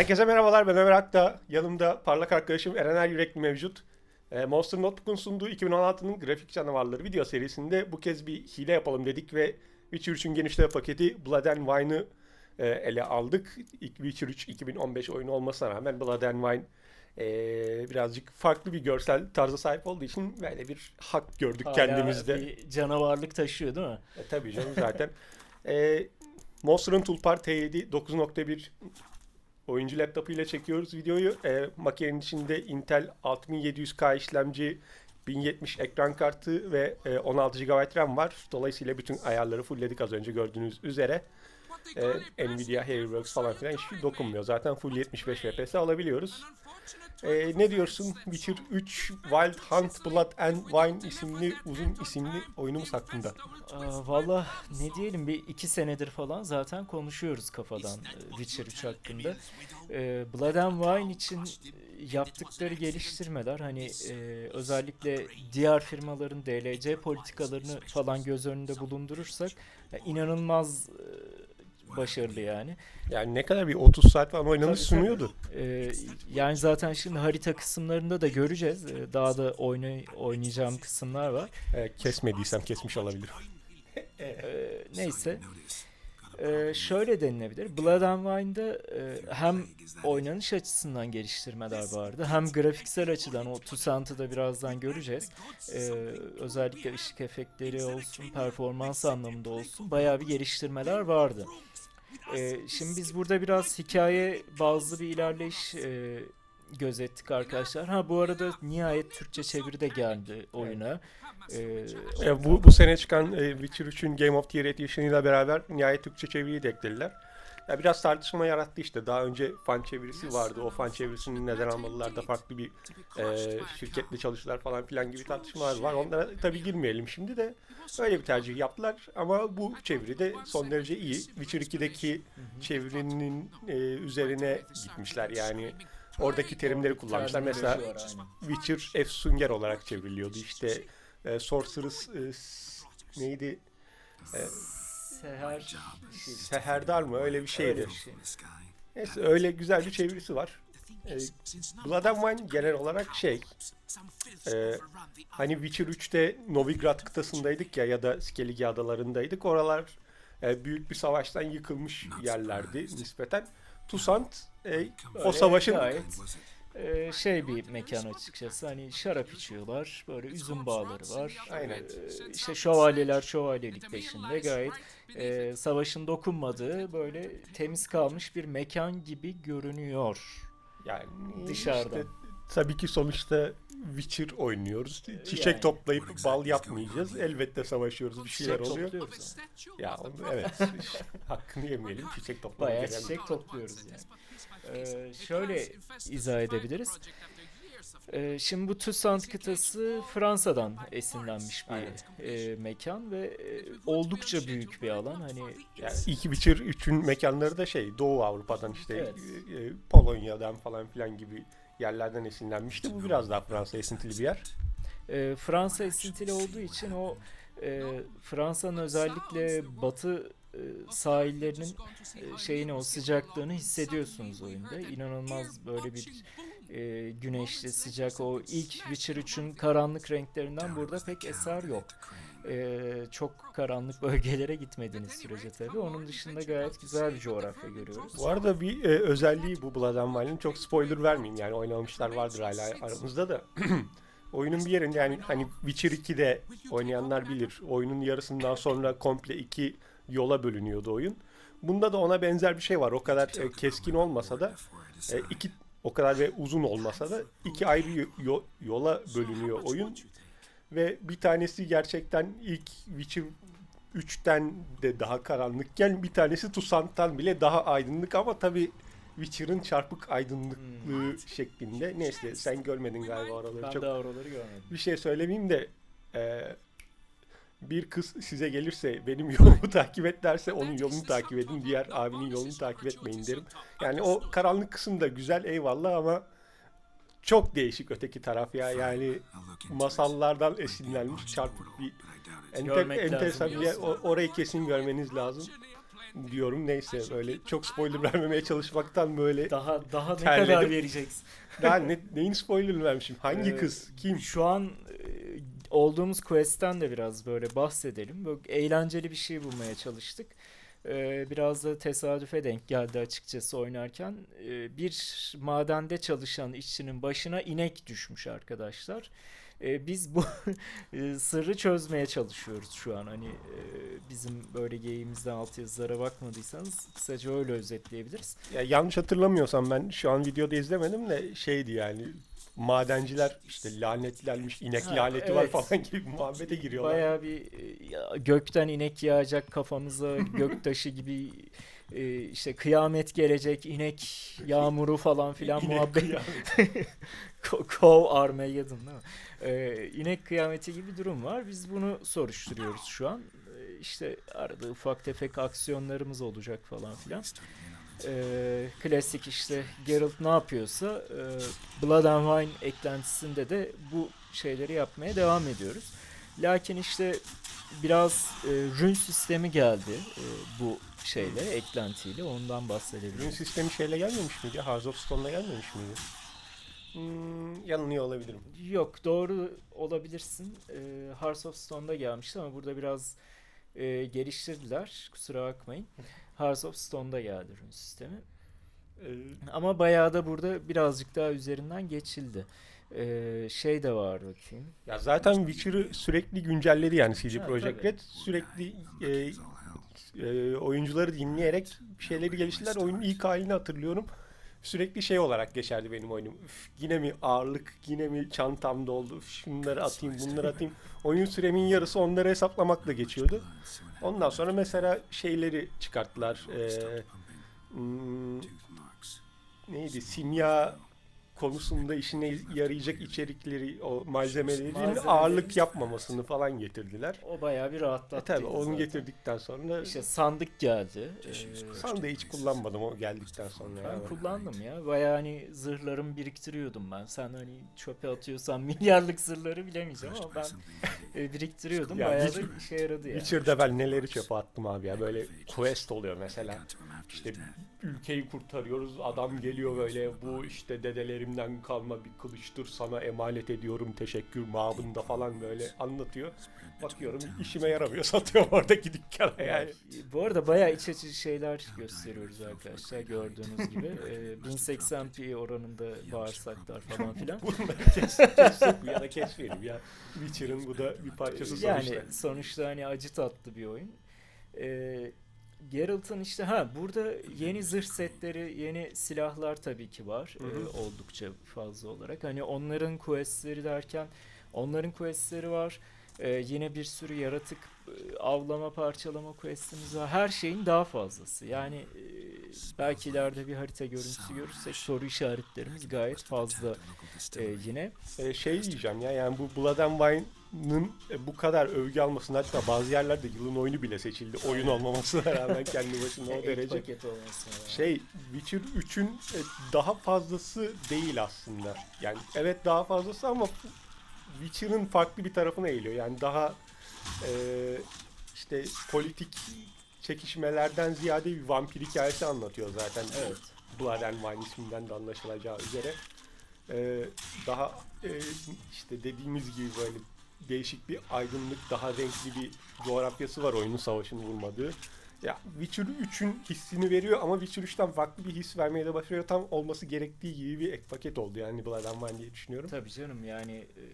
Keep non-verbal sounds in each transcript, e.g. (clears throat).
Herkese merhabalar ben Ömer Akta. Yanımda parlak arkadaşım Eren Er Yürekli mevcut. E, Monster Notebook'un sunduğu 2016'nın grafik canavarları video serisinde bu kez bir hile yapalım dedik ve Witcher 3'ün genişleme paketi Blood and Wine'ı e, ele aldık. Witcher 3 2015 oyunu olmasına rağmen Blood and Wine e, birazcık farklı bir görsel tarza sahip olduğu için böyle bir hak gördük Hala kendimizde. bir canavarlık taşıyor değil mi? E, tabii canım zaten. (laughs) e, Monster'ın Toolbar T7 9.1 oyuncu laptopu ile çekiyoruz videoyu. E, makinenin içinde Intel 6700K işlemci, 1070 ekran kartı ve e, 16 GB RAM var. Dolayısıyla bütün ayarları fullledik az önce gördüğünüz üzere. E, Nvidia Hairworks falan filan hiç dokunmuyor. Zaten full 75 FPS alabiliyoruz. E, ne diyorsun Witcher 3 Wild Hunt Blood and Wine isimli uzun isimli oyunumuz hakkında? Aa, Valla ne diyelim bir iki senedir falan zaten konuşuyoruz kafadan e, Witcher 3 hakkında. Ee, Blood and Wine için e, yaptıkları geliştirmeler hani e, özellikle diğer firmaların DLC politikalarını falan göz önünde bulundurursak inanılmaz e, başarılı yani. Yani ne kadar bir 30 saat falan oynanış sunuyordu. Ee, yani zaten şimdi harita kısımlarında da göreceğiz. Ee, daha da oynay oynayacağım kısımlar var. Ee, kesmediysem kesmiş olabilirim. (laughs) Ee, neyse. Ee, şöyle denilebilir. Blood and Wine'da e, hem oynanış açısından geliştirmeler vardı hem grafiksel açıdan o Toussaint'ı da birazdan göreceğiz. Ee, özellikle ışık efektleri olsun, performans anlamında olsun bayağı bir geliştirmeler vardı. Ee, şimdi biz burada biraz hikaye bazlı bir ilerleyiş e, gözettik arkadaşlar. Ha bu arada nihayet Türkçe çeviri de geldi oyuna. Ee, Ee, bu, bu sene çıkan e, Witcher 3'ün Game of the Year ile beraber nihayet Türkçe çeviriyi de eklediler. Ya biraz tartışma yarattı işte. Daha önce fan çevirisi vardı. O fan çevirisini neden almalılar da farklı bir e, şirketle çalıştılar falan filan gibi tartışmalar var. Onlara tabii girmeyelim şimdi de. Öyle bir tercih yaptılar ama bu çeviri de son derece iyi. Witcher 2'deki çevirinin e, üzerine gitmişler. Yani oradaki terimleri kullanmışlar. Mesela. Witcher Efsunger olarak çevriliyordu. İşte e, Sorceress e, neydi? E, Seher şey, Seherdar mı? Öyle bir şeydi. öyle bir şey. Neyse öyle güzel bir çevirisi var. E, Blood and Wine genel olarak şey e, hani Witcher 3'te Novigrad kıtasındaydık ya ya da Skellige adalarındaydık. Oralar e, büyük bir savaştan yıkılmış yerlerdi nispeten. Toussaint e, o savaşın gayet e, şey bir mekan açıkçası. Hani şarap içiyorlar. Böyle üzüm bağları var. Aynen. E, işte şövalyeler şövalyelik peşinde. Gayet e, savaşın dokunmadığı böyle temiz kalmış bir mekan gibi görünüyor. Yani Dışarıdan. işte tabii ki sonuçta Witcher oynuyoruz. Çiçek Yani. toplayıp bal yapmayacağız. Elbette savaşıyoruz. Bir şeyler oluyor. Ya evet. hakkını yemeyelim. Çiçek Bayağı önemli. çiçek topluyoruz yani. Ee, şöyle izah edebiliriz. Ee, şimdi bu Toussaint kıtası Fransa'dan esinlenmiş bir Aynen. e, mekan ve e, oldukça büyük bir alan. Hani Yani ilk Witcher 3'ün mekanları da şey Doğu Avrupa'dan işte Evet. e, Polonya'dan falan filan gibi yerlerden esinlenmişti. Bu biraz daha Fransa esintili bir yer. e, Fransa esintili olduğu için o e, Fransa'nın özellikle batı sahillerinin e, şeyini o sıcaklığını hissediyorsunuz oyunda. İnanılmaz böyle bir e, güneşli sıcak o ilk Witcher 3'ün karanlık renklerinden burada pek eser yok. E, çok karanlık (laughs) bölgelere gitmediğiniz sürece tabii. Onun dışında gayet güzel bir coğrafya görüyoruz. Bu arada bir e, özelliği bu Blood and Wine'ın çok spoiler vermeyeyim yani oynamamışlar vardır hala aramızda da. (clears throat) Oyunun bir yerinde yani hani Witcher 2'de oynayanlar bilir. Oyunun yarısından sonra komple iki yola bölünüyordu oyun. Bunda da ona benzer bir şey var. O kadar e, keskin olmasa da e, iki o kadar ve uzun olmasa da iki ayrı yo- yo- yola bölünüyor oyun. Ve bir tanesi gerçekten ilk Witcher 3'ten de daha karanlıkken bir tanesi Toussaint'tan bile daha aydınlık ama tabi Witcher'ın çarpık aydınlıklığı şeklinde. Neyse sen görmedin galiba oraları. Ben Çok daha oraları görmedim. bir şey söylemeyeyim de e, bir kız size gelirse benim yolumu (laughs) takip et derse onun yolunu takip edin. Diğer abinin yolunu takip etmeyin derim. Yani o karanlık kısım da güzel eyvallah ama çok değişik öteki taraf ya. Yani masallardan esinlenmiş çarpık bir enter, enteresan bir yer. orayı kesin görmeniz lazım. diyorum neyse böyle çok spoiler (laughs) vermemeye çalışmaktan böyle Daha daha ne Terledim. kadar vereceksin? daha ne, neyin spoilerını vermişim? Hangi Ee, kız? Kim? Şu an olduğumuz quest'ten de biraz böyle bahsedelim. Böyle eğlenceli bir şey bulmaya çalıştık. Ee, biraz da tesadüfe denk geldi açıkçası oynarken. Ee, bir madende çalışan işçinin başına inek düşmüş arkadaşlar. Ee, biz bu (laughs) e, sırrı çözmeye çalışıyoruz şu an. Hani e, bizim böyle geyiğimizden altyazılara bakmadıysanız kısaca öyle özetleyebiliriz. Ya yanlış hatırlamıyorsam ben şu an videoda izlemedim de şeydi yani madenciler işte lanetlenmiş inek Ha, laneti var evet. falan gibi muhabbete giriyorlar. Bayağı bir e, ya, gökten inek yağacak kafamıza (laughs) göktaşı gibi e, işte kıyamet gelecek inek yağmuru falan filan (laughs) İnek muhabbet (laughs) Kov Armageddon değil mi? E, inek kıyameti gibi bir durum var. Biz bunu soruşturuyoruz şu an. E, işte arada ufak tefek aksiyonlarımız olacak falan filan. E, klasik işte Geralt ne yapıyorsa e, Blood and Wine eklentisinde de bu şeyleri yapmaya devam ediyoruz. Lakin işte biraz e, rune sistemi geldi e, bu şeyle, eklentiyle. Ondan bahsedebilirim. sistemi şeyle gelmemiş miydi? Hearts of Stone'la gelmemiş miydi? Hmm, yanılıyor olabilirim. Yok doğru olabilirsin. E, Hearts of Stone'da gelmişti ama burada biraz e, geliştirdiler. Kusura bakmayın. (laughs) Hearts of Stone'da geldi rune sistemi. Ee, Ama bayağı da burada birazcık daha üzerinden geçildi. E, şey de var bakayım. ya zaten Witcher'ı sürekli güncelledi yani CD Ha, Projekt tabii. Red. Sürekli e, e, oyuncuları dinleyerek bir şeyleri geliştirdiler. Oyunun ilk halini hatırlıyorum. Sürekli şey olarak geçerdi benim oyunum. Üf, yine mi ağırlık, yine mi çantam doldu, üf, şunları atayım, bunları atayım. Oyun süremin yarısı onları hesaplamakla geçiyordu. Ondan sonra mesela şeyleri çıkarttılar. Ee, hmm, neydi? Simya konusunda işine yarayacak içerikleri, o malzemelerin Malzemeleri- ağırlık yapmamasını falan getirdiler. O bayağı bir E rahatlattı. tabi onu getirdikten sonra İşte sandık geldi. E, sandığı hiç kullanmadım o geldikten sonra. Ben kullandım ya. Bayağı hani zırhlarımı biriktiriyordum ben. Sen hani çöpe atıyorsan (laughs) milyarlık zırhları bilemeyeceğim ama ben (laughs) e, biriktiriyordum. Ya Bayağı da işe yaradı ya. Witcher'da ben neleri çöpe attım abi ya. Böyle quest oluyor mesela. İşte ülkeyi kurtarıyoruz. Adam geliyor böyle bu işte dedelerimden kalma bir kılıçtır sana emanet ediyorum teşekkür mabında falan böyle anlatıyor. Bakıyorum işime yaramıyor (laughs) satıyorum oradaki dükkana yani. Bu arada bayağı iç açıcı şeyler gösteriyoruz arkadaşlar gördüğünüz gibi. (laughs) E, 1080p oranında bağırsaklar falan filan. (laughs) Bunları mi ya da kesmeyelim ya. Witcher'ın bu da bir parçası sonuçta. Yani sonuçta hani acı tatlı bir oyun. Ee, Geralt'ın işte ha burada yeni zırh setleri, yeni silahlar tabii ki var. Hı hı. ee, oldukça fazla olarak. Hani onların questleri derken onların questleri var. Ee, yine bir sürü yaratık e, avlama, parçalama questimiz var. Her şeyin daha fazlası. Yani e, belki ileride bir harita görüntüsü görürsek soru işaretlerimiz gayet fazla e, yine. Ee, şey diyeceğim ya yani bu Blood and Wine'ın e, bu kadar övgü almasına hatta bazı yerlerde yılın oyunu bile seçildi. Oyun olmamasına rağmen kendi başına o derece. Şey Witcher 3'ün e, daha fazlası değil aslında. Yani evet daha fazlası ama Witcher'ın farklı bir tarafına eğiliyor. Yani daha e, işte politik çekişmelerden ziyade bir vampir hikayesi anlatıyor zaten. Evet. Blood and Wine isminden de anlaşılacağı üzere. Ee, daha e, işte dediğimiz gibi böyle değişik bir aydınlık, daha renkli bir coğrafyası var oyunun savaşın vurmadığı. Ya Witcher 3'ün hissini veriyor ama Witcher 3'ten farklı bir his vermeye de başarıyor. Tam olması gerektiği gibi bir ek paket oldu yani Blood and Wine diye düşünüyorum. Tabii canım yani e,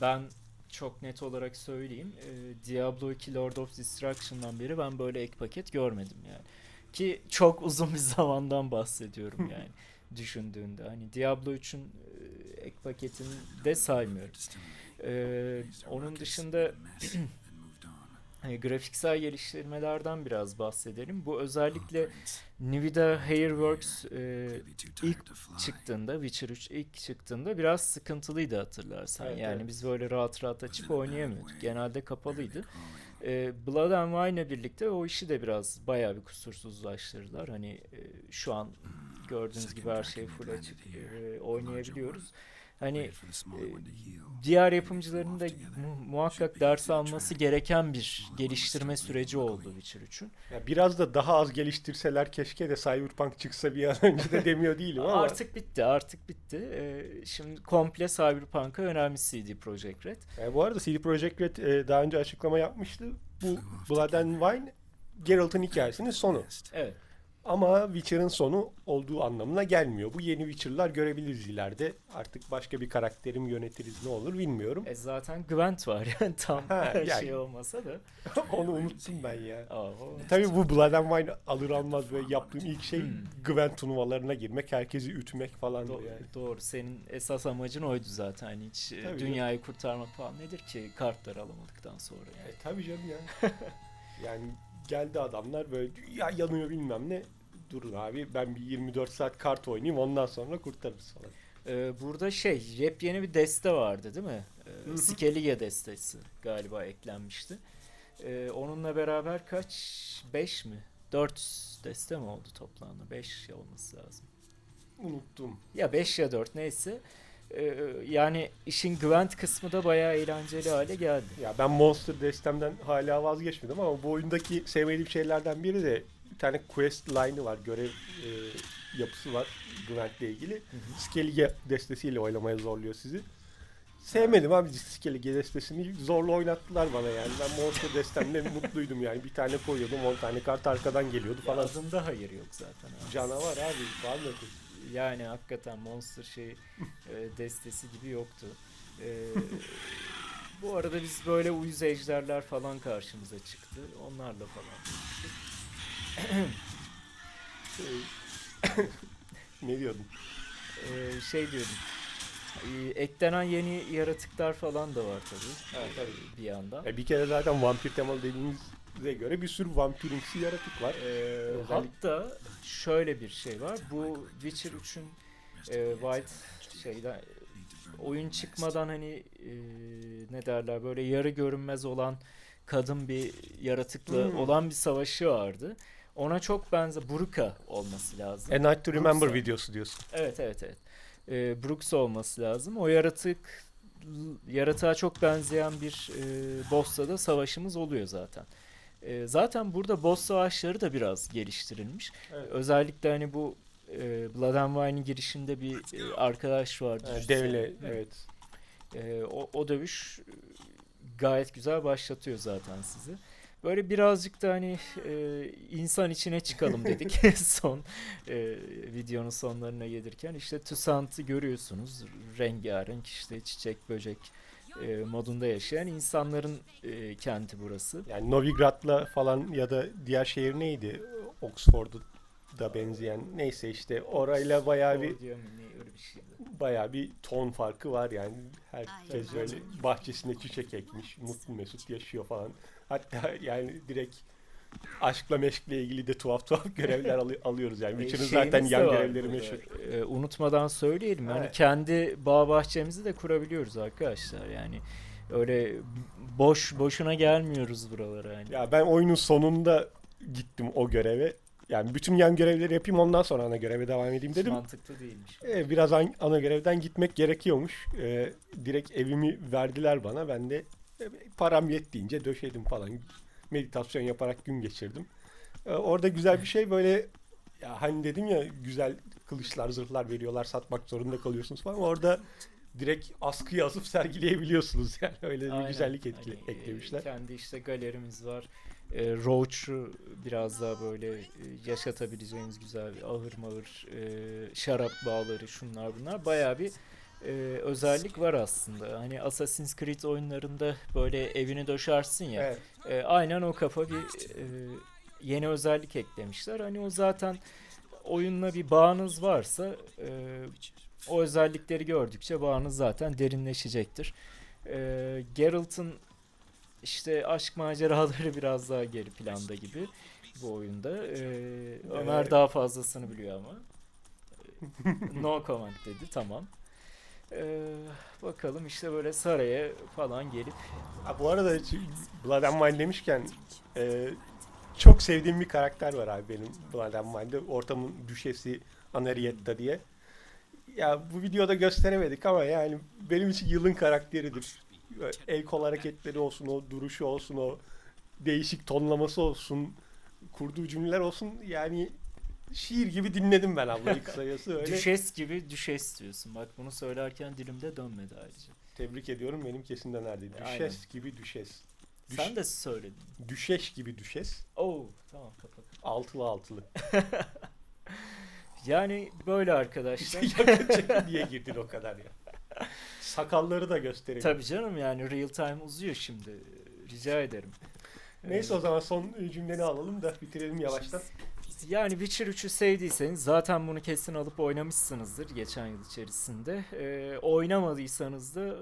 ben çok net olarak söyleyeyim. e, Diablo 2 Lord of Destruction'dan beri ben böyle ek paket görmedim yani. Ki çok (laughs) uzun bir zamandan bahsediyorum (laughs) yani düşündüğünde. Hani Diablo 3'ün e, ek paketini de saymıyorum. E, onun dışında (clears throat) e, grafiksel geliştirmelerden biraz bahsedelim. Bu özellikle Nvidia Hairworks e, ilk çıktığında Witcher 3 ilk çıktığında biraz sıkıntılıydı hatırlarsan. Evet, yani evet. biz böyle rahat rahat açıp oynayamıyorduk. Genelde kapalıydı. Ee, Blood and Wine'la birlikte o işi de biraz bayağı bir kusursuzlaştırdılar. Hani e, şu an gördüğünüz gibi her şeyi full açık e, oynayabiliyoruz. Hani e, diğer yapımcıların da mu- muhakkak ders alması gereken bir geliştirme süreci oldu Witcher 3'ün. Ya biraz da daha az geliştirseler keşke de Cyberpunk çıksa bir an önce de demiyor değilim ama. Artık bitti, artık bitti. Ee, şimdi komple Cyberpunk'a önemli CD Projekt Red. E, bu arada CD Projekt Red e, daha önce açıklama yapmıştı. Bu Blood and Wine Geralt'ın hikayesinin sonu. Evet. Ama Witcher'ın sonu olduğu anlamına gelmiyor. Bu yeni Witcher'lar görebiliriz ileride. Artık başka bir karakterim yönetiriz ne olur bilmiyorum. E zaten Gwent var (laughs) yani tam Ha, her yani. şey olmasa da. (laughs) Onu unuttum ben ya. Aa, Tabii bu Blood and Wine alır almaz böyle yaptığım ilk şey Hmm. Gwent turnuvalarına girmek, herkesi ütmek falan Do- yani. Doğru. Senin esas amacın oydu zaten. Hani hiç e, Tabii dünyayı kurtarmak falan nedir ki kartları alamadıktan sonra yani. E tabii canım ya. (laughs) yani geldi adamlar böyle ya yanıyor bilmem ne. Durun abi ben bir 24 saat kart oynayayım ondan sonra kurtarırız falan. Ee, burada şey yepyeni bir deste vardı değil mi? Ee. Skellige destesi galiba eklenmişti. Ee, onunla beraber kaç? 5 mi? 4 deste mi oldu toplamda? 5 olması lazım. Unuttum. Ya 5 ya 4 neyse. Ee, yani işin Gwent kısmı da bayağı eğlenceli hale geldi. Ya ben Monster destemden hala vazgeçmedim ama bu oyundaki sevmediğim şeylerden biri de bir tane quest line'ı var. Görev e, yapısı var Gwent'le ilgili. Skellige destesiyle oynamaya zorluyor sizi. Sevmedim abi Skellige destesini zorla oynattılar bana yani. Ben Monster destemle (laughs) mutluydum yani. Bir tane koyuyordum 10 tane kart arkadan geliyordu falan. adında hayır yok zaten. abi. Canavar abi var mı? Yani hakikaten Monster şey e, destesi gibi yoktu. E, bu arada biz böyle uyuz ejderler falan karşımıza çıktı. Onlarla falan. (coughs) ne diyordun? E, şey diyordum. e, eklenen yeni yaratıklar falan da var tabii. Evet, tabii. Bir yandan. E bir kere zaten vampir temalı dediğimize göre bir sürü vampirimsi yaratık var. E, Özellik- hatta şöyle bir şey var. Bu Witcher 3'ün e, White şeyden oyun çıkmadan hani e, ne derler böyle yarı görünmez olan kadın bir yaratıkla Hmm. olan bir savaşı vardı. Ona çok benzer Bruka olması lazım. A Night to Remember Yoksa- videosu diyorsun. Evet evet evet. E, Brooks olması lazım. O yaratık yaratığa çok benzeyen bir e, boss'la da savaşımız oluyor zaten. E, zaten burada boss savaşları da biraz geliştirilmiş. Evet. Özellikle hani bu e, Blood and Wine'in girişinde bir e, arkadaş vardı. Ha, devle evet. E, o, o dövüş gayet güzel başlatıyor zaten sizi. Böyle birazcık da hani e, insan içine çıkalım (laughs) dedik (laughs) son e, videonun sonlarına gelirken. işte Toussaint'ı görüyorsunuz. Rengarenk işte çiçek böcek e, modunda yaşayan insanların e, kenti burası. Yani Novigrad'la falan ya da diğer şehir neydi? Oxford'a benzeyen neyse işte orayla bayağı bir şeydi. bayağı bir ton farkı var yani. Herkes böyle bahçesine çiçek ekmiş, mutlu mesut yaşıyor falan. Hatta yani direkt aşkla meşkle ilgili de tuhaf tuhaf görevler alı- alıyoruz yani. (laughs) E, Witcher'ın şeyimiz zaten yan görevleri meşhur. E, unutmadan söyleyelim. Yani Evet. kendi bağ bahçemizi de kurabiliyoruz arkadaşlar. Yani öyle boş boşuna gelmiyoruz buralara yani. Ya ben oyunun sonunda gittim o göreve. Yani bütün yan görevleri yapayım ondan sonra ana göreve devam edeyim dedim. mantıklı değilmiş. E, biraz an- ana görevden gitmek gerekiyormuş. E, direkt evimi verdiler bana. Ben de e, param yettiğince döşedim falan. Meditasyon yaparak gün geçirdim. E, orada güzel bir şey böyle ya hani dedim ya güzel kılıçlar, zırhlar veriyorlar, satmak zorunda kalıyorsunuz falan. Orada direkt askıya asıp sergileyebiliyorsunuz yani öyle bir Aynen. güzellik etkile, Hani, e, eklemişler. kendi işte galerimiz var. E, Roach'u biraz daha böyle e, yaşatabileceğimiz güzel bir ahır mahır, e, şarap bağları şunlar bunlar. Bayağı bir e, özellik var aslında. Hani Assassin's Creed oyunlarında böyle evini döşersin ya. Evet. E, aynen o kafa bir e, yeni özellik eklemişler. Hani o zaten oyunla bir bağınız varsa e, o özellikleri gördükçe bağınız zaten derinleşecektir. E, Geralt'ın işte aşk maceraları (laughs) biraz daha geri planda gibi bu oyunda. E, Ömer Evet. daha fazlasını biliyor ama. (laughs) No comment dedi tamam. E, bakalım işte böyle saraya falan gelip Ha, bu arada Blood and Wine demişken e, çok sevdiğim bir karakter var abi benim Blood and Wine'de. Ortamın düşesi Anarietta diye. ya bu videoda gösteremedik ama yani benim için yılın karakteridir. El kol hareketleri olsun, o duruşu olsun, o değişik tonlaması olsun, kurduğu cümleler olsun. Yani şiir gibi dinledim ben ablayı kısacası öyle. Düşes gibi düşes diyorsun. Bak bunu söylerken dilimde dönmedi ayrıca. Tebrik ediyorum benim kesimde neredeydi. Aynen. Düşes gibi düşes. Düş- Sen de söyledin. Düşeş gibi düşes. Oo tamam kapat. Altılı altılı. (laughs) Yani böyle arkadaşlar. (laughs) Yakın çekim diye girdin o kadar ya. (laughs) Sakalları da gösterelim. Tabii canım yani real time uzuyor şimdi. Rica ederim. Neyse o zaman son cümleni alalım da bitirelim yavaştan. Yani Witcher 3'ü sevdiyseniz zaten bunu kesin alıp oynamışsınızdır geçen yıl içerisinde. Ee, oynamadıysanız da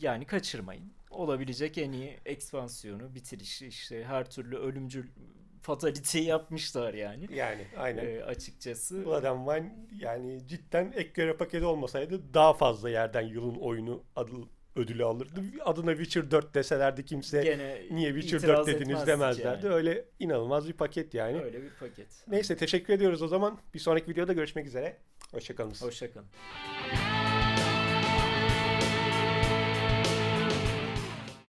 yani kaçırmayın. Olabilecek en iyi ekspansiyonu, bitirişi işte her türlü ölümcül fatality'yi yapmışlar yani. Yani aynen. Ee, açıkçası. Blood and Wine yani cidden ek görev paketi olmasaydı daha fazla yerden yılın oyunu adı, ödülü alırdı. Adına Witcher 4 deselerdi kimse Gene niye Witcher itiraz 4 dediniz demezlerdi. yani. Öyle inanılmaz bir paket yani. Öyle bir paket. Neyse teşekkür ediyoruz o zaman. Bir sonraki videoda görüşmek üzere. Hoşçakalın. Hoşçakalın.